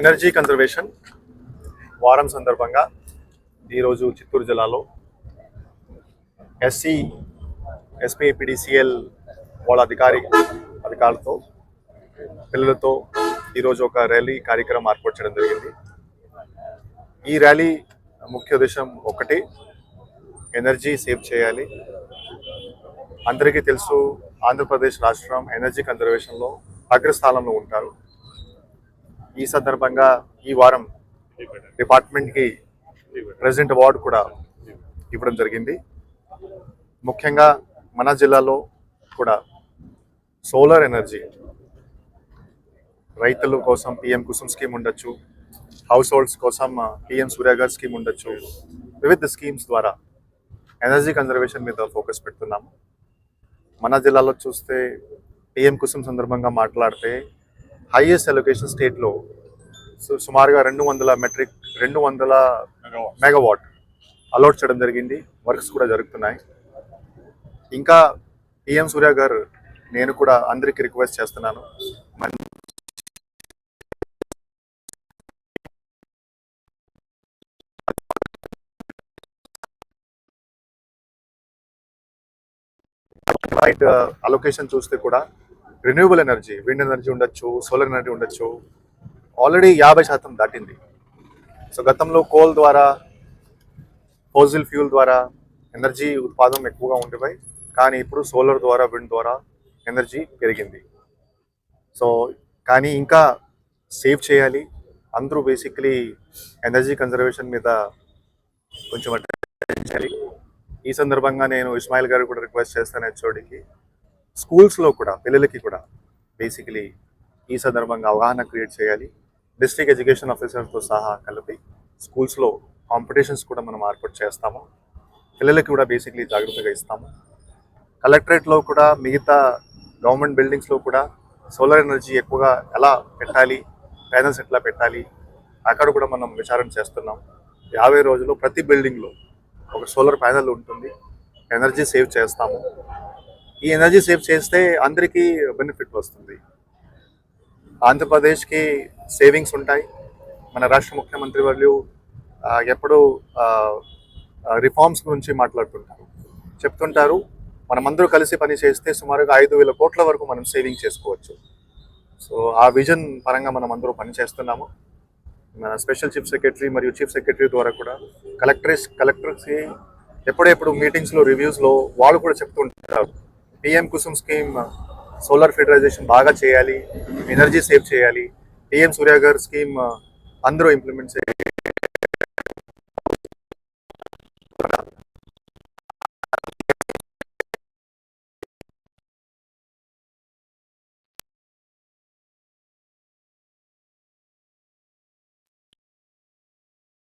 Energy conservation వారం సందర్భంగా ఈరోజు చిత్తూరు జిల్లాలో ఎస్సీ ఎస్పీపిడిసిఎల్ వాళ్ళ అధికారి అధికారులతో పిల్లలతో ఈరోజు ఒక ర్యాలీ కార్యక్రమం ఏర్పాటు చేయడం జరిగింది. ఈ ర్యాలీ ముఖ్య ఉద్దేశం ఒకటి ఎనర్జీ సేవ్ చేయాలి. అందరికీ తెలుసు ఆంధ్రప్రదేశ్ రాష్ట్రం ఎనర్జీ కన్జర్వేషన్లో అగ్రస్థానంలో ఉంటారు. ఈ సందర్భంగా ఈ వారం డిపార్ట్మెంట్కి ప్రెసిడెంట్ అవార్డు కూడా ఇవ్వడం జరిగింది. ముఖ్యంగా మన జిల్లాలో కూడా సోలార్ ఎనర్జీ రైతుల కోసం పిఎం కుసుమ్ స్కీమ్ ఉండొచ్చు హౌస్ హోల్డ్స్ కోసం పిఎం సూర్యాగర్ స్కీమ్ ఉండొచ్చు వివిధ స్కీమ్స్ ద్వారా ఎనర్జీ కన్జర్వేషన్ మీద ఫోకస్ పెడుతున్నాము. మన జిల్లాలో చూస్తే పిఎం కుసుమ్ సందర్భంగా మాట్లాడితే హైయెస్ట్ అలొకేషన్ స్టేట్లో సో సుమారుగా రెండు వందల మెట్రిక్ రెండు వందల మెగావాట్ అలౌట్ చేయడం జరిగింది. వర్క్స్ కూడా జరుగుతున్నాయి. ఇంకా పిఎం సూర్య గారు నేను కూడా అందరికీ రిక్వెస్ట్ చేస్తున్నాను. రైట్ అలొకేషన్ చూస్తే కూడా రెన్యూవబుల్ ఎనర్జీ విండ్ ఎనర్జీ ఉండొచ్చు సోలార్ ఎనర్జీ ఉండొచ్చు. ఆల్రెడీ యాభై శాతం దాటింది. సో గతంలో కోల్ ద్వారా ఫోజిల్ ఫ్యూల్ ద్వారా ఎనర్జీ ఉత్పాదం ఎక్కువగా ఉండేవి కానీ ఇప్పుడు సోలార్ ద్వారా విండ్ ద్వారా ఎనర్జీ పెరిగింది. సో కానీ ఇంకా సేవ్ చేయాలి. అందరూ బేసిక్లీ ఎనర్జీ కన్జర్వేషన్ మీద కొంచెం attention ఈ సందర్భంగా నేను ఇస్మాయిల్ గారు కూడా రిక్వెస్ట్ చేస్తాను హెచ్ఓడికి. స్కూల్స్లో కూడా పిల్లలకి కూడా బేసికలీ ఈ సందర్భంగా అవగాహన క్రియేట్ చేయాలి. డిస్ట్రిక్ట్ ఎడ్యుకేషన్ ఆఫీసర్తో సహా కలిపి స్కూల్స్లో కాంపిటీషన్స్ కూడా మనం ఏర్పాటు చేస్తాము. పిల్లలకి కూడా బేసిక్లీ జాగ్రత్తగా ఇస్తాము. కలెక్టరేట్లో కూడా మిగతా గవర్నమెంట్ బిల్డింగ్స్లో కూడా సోలార్ ఎనర్జీ ఎక్కువగా ఎలా పెట్టాలి ప్యానల్స్ ఎట్లా పెట్టాలి అక్కడ కూడా మనం విచారణ చేస్తున్నాం. యాభై రోజులు ప్రతి బిల్డింగ్లో ఒక సోలార్ ప్యానల్ ఉంటుంది. ఎనర్జీ సేవ్ చేస్తాము. ఈ ఎనర్జీ సేవ్ చేస్తే అందరికీ బెనిఫిట్ వస్తుంది. ఆంధ్రప్రదేశ్కి సేవింగ్స్ ఉంటాయి. మన రాష్ట్ర ముఖ్యమంత్రి వాళ్ళు ఎప్పుడూ రిఫార్మ్స్ గురించి మాట్లాడుతుంటారు. చెప్తుంటారు మనమందరూ కలిసి పని చేస్తే సుమారుగా ఐదు వేల కోట్ల వరకు మనం సేవింగ్ చేసుకోవచ్చు. సో ఆ విజన్ పరంగా మనం అందరూ పని చేస్తున్నాము. మన స్పెషల్ చీఫ్ సెక్రటరీ మరియు చీఫ్ సెక్రటరీ ద్వారా కూడా కలెక్టరేట్ కలెక్టర్స్కి ఎప్పుడెప్పుడు మీటింగ్స్లో రివ్యూస్లో వాళ్ళు కూడా చెప్తుంటారు. పిఎం కుసుమ్ స్కీమ్ సోలార్ ఫెడరైజేషన్ బాగా చేయాలి ఎనర్జీ సేవ్ చేయాలి. పిఎం సూర్యాగర్ స్కీమ్ అందరూ ఇంప్లిమెంట్ చేయాలి.